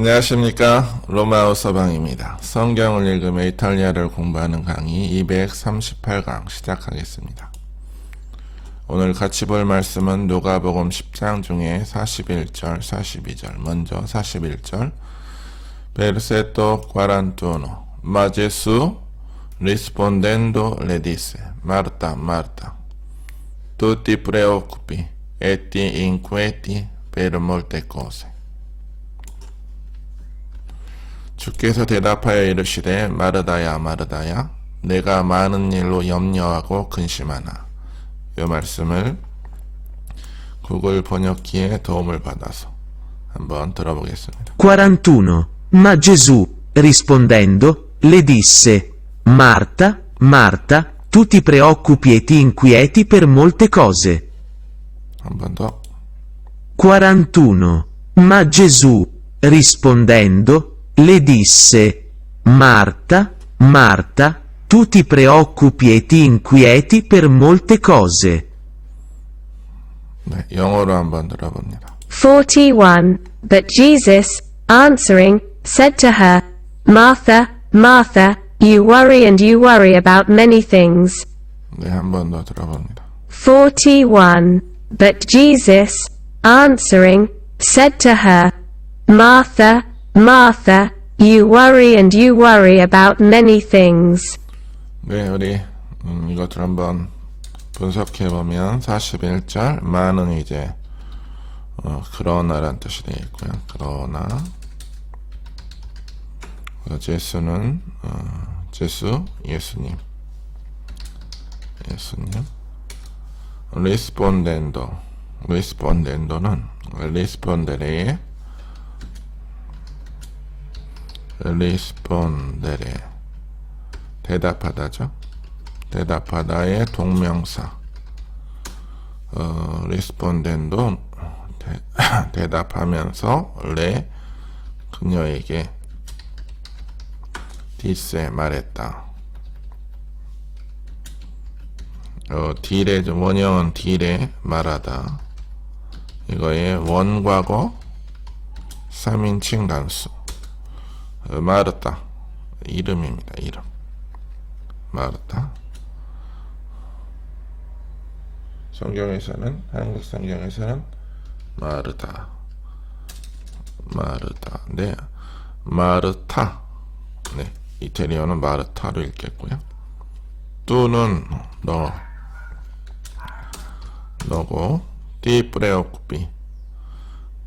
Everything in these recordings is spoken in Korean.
안녕하십니까. 로마오 서방입니다. 성경을 읽으며 이탈리아를 공부하는 강의 238강 시작하겠습니다. 오늘 같이 볼 말씀은 누가복음 10장 중에 41절, 42절. 먼저 41절. Versetto 41. Ma Gesù rispondendo le disse, Marta, Marta, tu ti preoccupi e ti inquieti per molte cose. 주께서 대답하여 이르시되 마르다야 마르다야 내가 많은 일로 염려하고 근심하나 이 말씀을 구글 번역기에 도움을 받아서 한번 들어보겠습니다. 41. Ma Gesù, rispondendo, le disse, Marta, Marta, tu ti preoccupi e ti inquieti per molte cose. 한번 더. 41. Ma Gesù, rispondendo, le disse, Marta, Marta, tu ti preoccupi e ti inquieti per molte cose. 네, 영어로 한번 들어봅니다. 41. But Jesus, answering, said to her, Martha, Martha, you worry and you worry about many things. 네, 한 번 더 들어봅니다. 41. But Jesus, answering, said to her, Martha, Martha, you worry and you worry about many things. 네, 우리 음, 이것들 한번 분석해 보면 41절 많은 이제 어, 그러나란 뜻이 되어 있고요. 그러나 어, 제수는 어, 제수 예수님 예수님 리스폰덴도 리스폰덴도는 리스폰데레의 리스폰데레 대답하다죠. 대답하다의 동명사. 어, 리스폰덴도 대, 대답하면서 레 그녀에게 디세 말했다. 어, 딜의 원형은 딜에 말하다. 이거의 원과거 3인칭 단수. 어, 마르타 이름입니다. 이름. 마르타. 성경에서는 한국 성경에서는 마르타. 마르타. 네. 마르타. 네. 이태리어는 마르타로 읽겠고요. 뚜는 너. 너고 띠 프레오쿠피.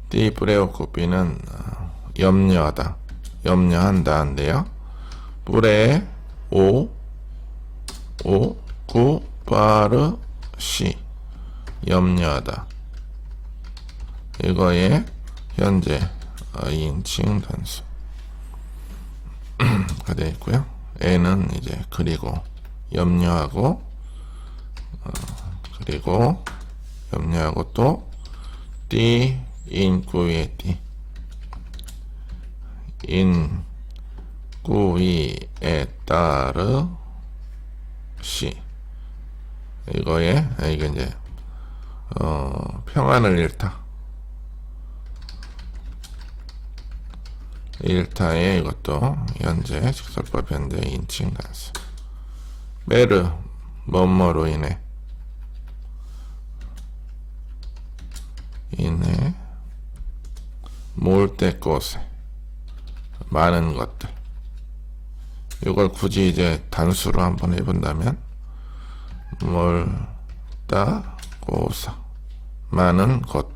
띠 프레오쿠피는 어, 염려하다. 염려한다인데요. 뿔에 오, 오, 구, 바르, 시. 염려하다. 이거의 현재 어, 인칭 단수. 가 되어 있고요. 애는 이제 그리고 염려하고 어, 그리고 염려하고 또 띠, 인구의 띠. 인구이에 따르 시. 이거에 아, 이게 이제 어, 평안을 잃다. 일타에 이것도 현재 직설법 현재 인칭 단수. 메르 뭐뭐로 인해. 인해. 몰때 곳에 많은 것들. 이걸 굳이 이제 단수로 한번 해본다면, 몰다, 고사. 많은 것.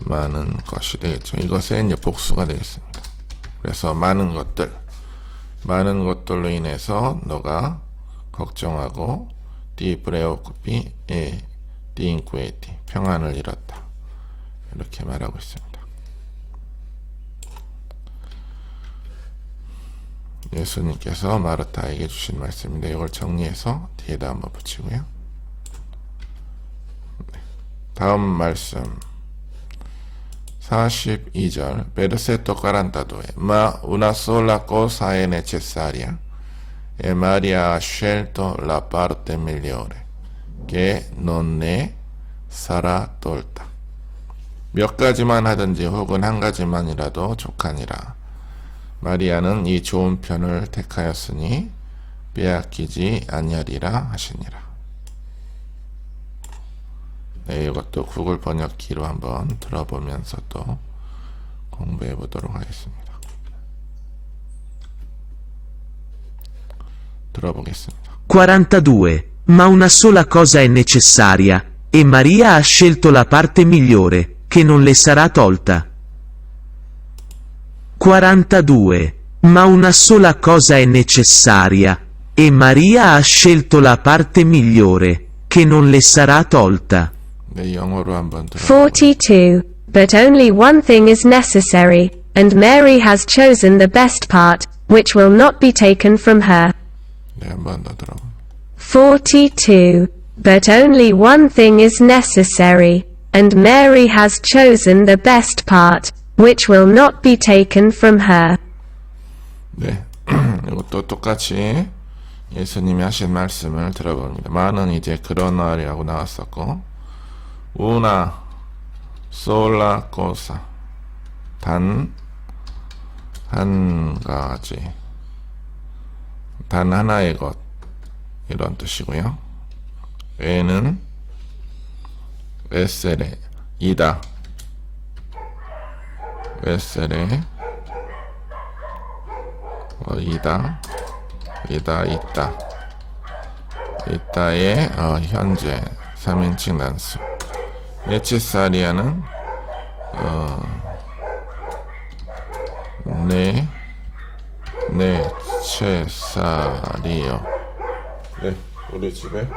많은 것이 되겠죠. 이것의 이제 복수가 되겠습니다. 그래서 많은 것들. 많은 것들로 인해서 너가 걱정하고, 디 브레오쿠피, 에, 디 인쿠에티. 평안을 잃었다. 이렇게 말하고 있습니다. 예수님께서 마르타에게 주신 말씀인데 이걸 정리해서 뒤에다 한번 붙이고요. 네. 다음 말씀 42절 Versetto 42 Ma una sola cosa è necessaria e Maria ha scelto la parte migliore che non ne sarà tolta 몇 가지만 하든지 혹은 한 가지만이라도 족하니라. 마리아는 이 좋은 편을 택하였으니 빼앗기지 아니하리라 하시니라. 네, 이것도 구글 번역기로 한번 들어보면서 또 공부해 보도록 하겠습니다. 들어보겠습니다. 42. Ma una sola cosa è necessaria, e Maria ha scelto la parte migliore, che non le sarà tolta. 42. Ma una sola cosa è necessaria, e Maria ha scelto la parte migliore, che non le sarà tolta. 42. But only one thing is necessary, and Mary has chosen the best part, which will not be taken from her. 42. But only one thing is necessary, and Mary has chosen the best part, which will not be taken from her. 네, 이것도 똑같이 예수님이 하신 말씀을 들어봅니다. 많은 이제 그런 날이라고 나왔었고, una sola cosa, 단한 가지, 단 하나의 것 이런 뜻이고요. 에는 에세레 이다, 에세레 어, 이다, 이다, 있다. 있다의 어, 현재 3인칭 단수. 네치사리아는 어, 네, 네 체사리오. 네, 우리 집에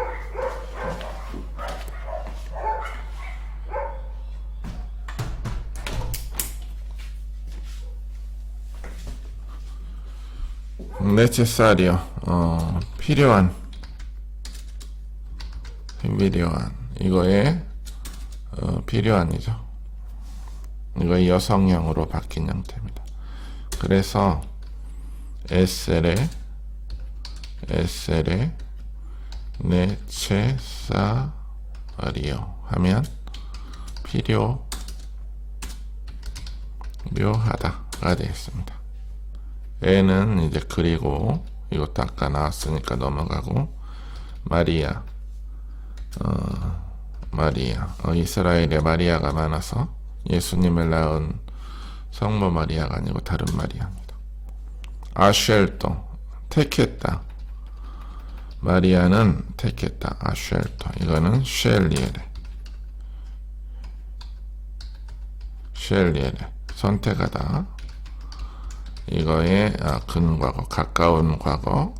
네체사리오. 어, 필요한 필요한 이거에 어, 필요한이죠. 이거 여성형으로 바뀐 형태입니다. 그래서 에셀에 에셀에 네체사리오 하면 필요 묘하다가 되겠습니다. 에는 이제 그리고 이것도 아까 나왔으니까 넘어가고 마리아 어, 마리아 어, 이스라엘에 마리아가 많아서 예수님을 낳은 성모 마리아가 아니고 다른 마리아입니다. 아쉘토 택했다. 마리아는 택했다. 아쉘토 이거는 쉘리에레 쉘리에레 선택하다. 이거의 아, 근과거 가까운 과거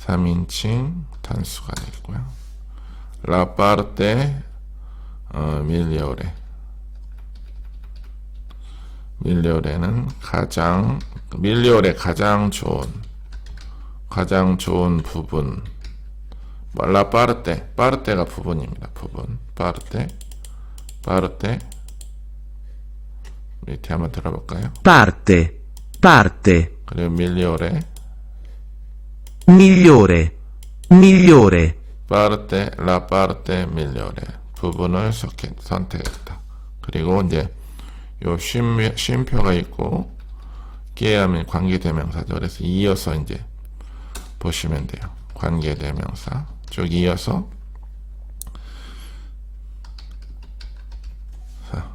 3인칭 단수가 되겠고요. 라파르테 어, 밀리오레 밀리오레는 가장 밀리오레 가장 좋은 가장 좋은 부분 뭐, 라파르테 파르테가 부분입니다. 부분 파르테 파르테 밑에 한번 들어볼까요? Parte. Parte. 그 리고 밀리오레 Migliore. Migliore. parte, la parte migliore 부분을 선택- 선택했다. 그리고 이제 요 쉼, 쉼표가 있고 깨야면 관계대명사죠. 그래서 이어서 이제 보시면 돼요. 관계대명사 쭉 이어서 자,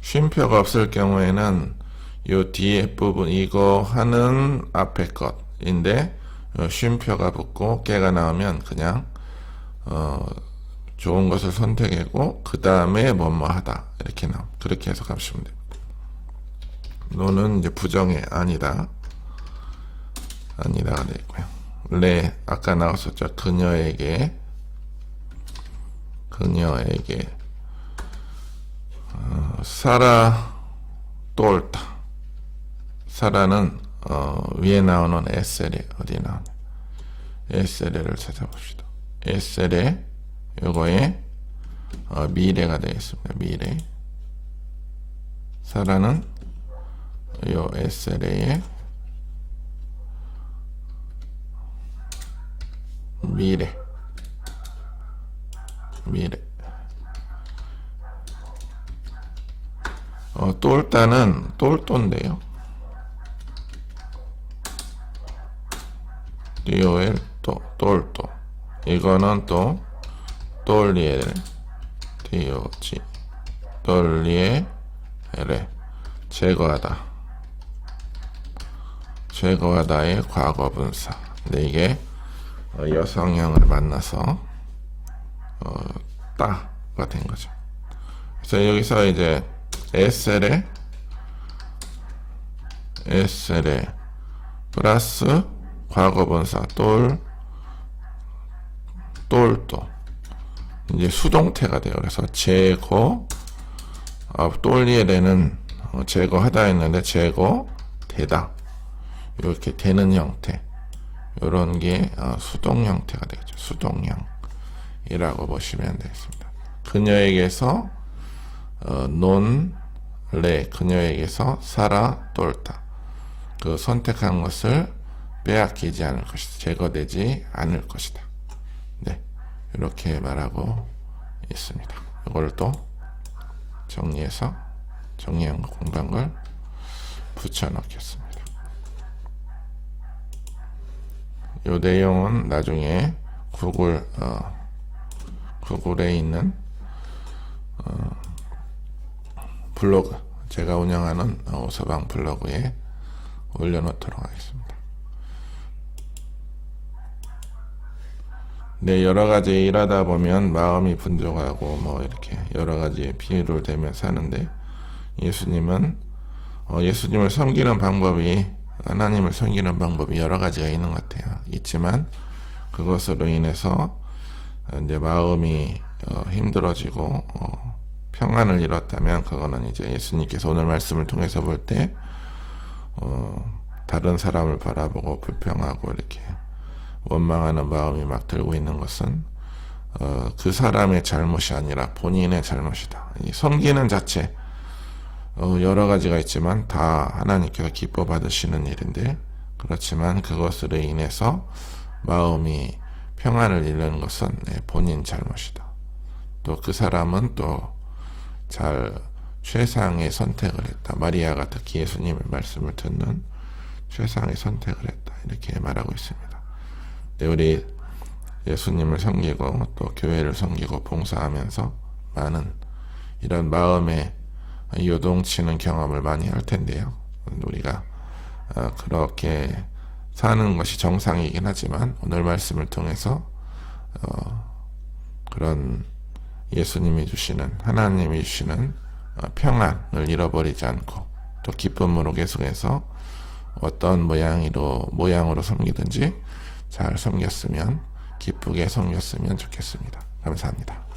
쉼표가 없을 경우에는 요 뒤에 부분 이거 하는 앞에 것인데 요 쉼표가 붙고 깨가 나오면 그냥 어 좋은 것을 선택하고 그 다음에 뭐뭐 하다 이렇게 나오 그렇게 해석하시면 됩니다. 노는 이제 부정의 아니다 아니다가 되고요. 레 아까 나왔었죠. 그녀에게 그녀에게 어, 사라 똘다 사라는 어, 위에 나오는 에셀이 어디 나오냐? 에셀을 찾아봅시다. 에셀에 요거에 어, 미래가 되겠습니다. 미래. 사라는 요 에셀에 미래. 미래. 어, 똘따는 똘똘인데요. 디오엘 또 똘똘 이거는 또 똘리엘 디오지. 똘리엘에 제거하다. 제거하다의 과거 분사. 근데 이게 어, 여성형을 만나서 어, 따가 된 거죠. 그래서 여기서 이제 SL에 SL에 플러스 과거분사 똘 똘또 이제 수동태가 돼요. 그래서 제거 아, 똘리에는 어, 제거하다 했는데 제거 되다 이렇게 되는 형태 이런 게 어, 수동 형태가 되겠죠. 수동형이라고 보시면 되겠습니다. 그녀에게서 어, 논레 그녀에게서 살아 똘다 그 선택한 것을 빼앗기지 않을 것이다. 제거되지 않을 것이다. 네. 이렇게 말하고 있습니다. 이걸 또 정리해서 정리한 거 공부한 걸 붙여 넣겠습니다. 요 내용은 나중에 구글 어, 구글에 있는 어, 블로그 제가 운영하는 어, 오서방 블로그에 올려놓도록 하겠습니다. 네, 여러 가지 일하다 보면 마음이 분족하고 뭐 이렇게 여러 가지 피해를 대며 사는데 예수님은 어, 예수님을 섬기는 방법이 하나님을 섬기는 방법이 여러 가지가 있는 것 같아요. 있지만 그것으로 인해서 이제 마음이 어, 힘들어지고 어, 평안을 잃었다면 그거는 이제 예수님께서 오늘 말씀을 통해서 볼때 어, 다른 사람을 바라보고 불평하고 이렇게 원망하는 마음이 막 들고 있는 것은 어, 그 사람의 잘못이 아니라 본인의 잘못이다. 이 섬기는 자체 어, 여러 가지가 있지만 다 하나님께서 기뻐 받으시는 일인데 그렇지만 그것으로 인해서 마음이 평안을 잃는 것은 네, 본인 잘못이다. 또 그 사람은 또 잘 최상의 선택을 했다. 마리아가 특히 예수님의 말씀을 듣는 최상의 선택을 했다. 이렇게 말하고 있습니다. 네, 우리 예수님을 섬기고 또 교회를 섬기고 봉사하면서 많은 이런 마음의 요동치는 경험을 많이 할 텐데요. 우리가 어, 그렇게 사는 것이 정상이긴 하지만 오늘 말씀을 통해서 어, 그런 예수님이 주시는 하나님이 주시는 어, 평안을 잃어버리지 않고 또 기쁨으로 계속해서 어떤 모양으로 모양으로 섬기든지 잘 섬겼으면 기쁘게 섬겼으면 좋겠습니다. 감사합니다.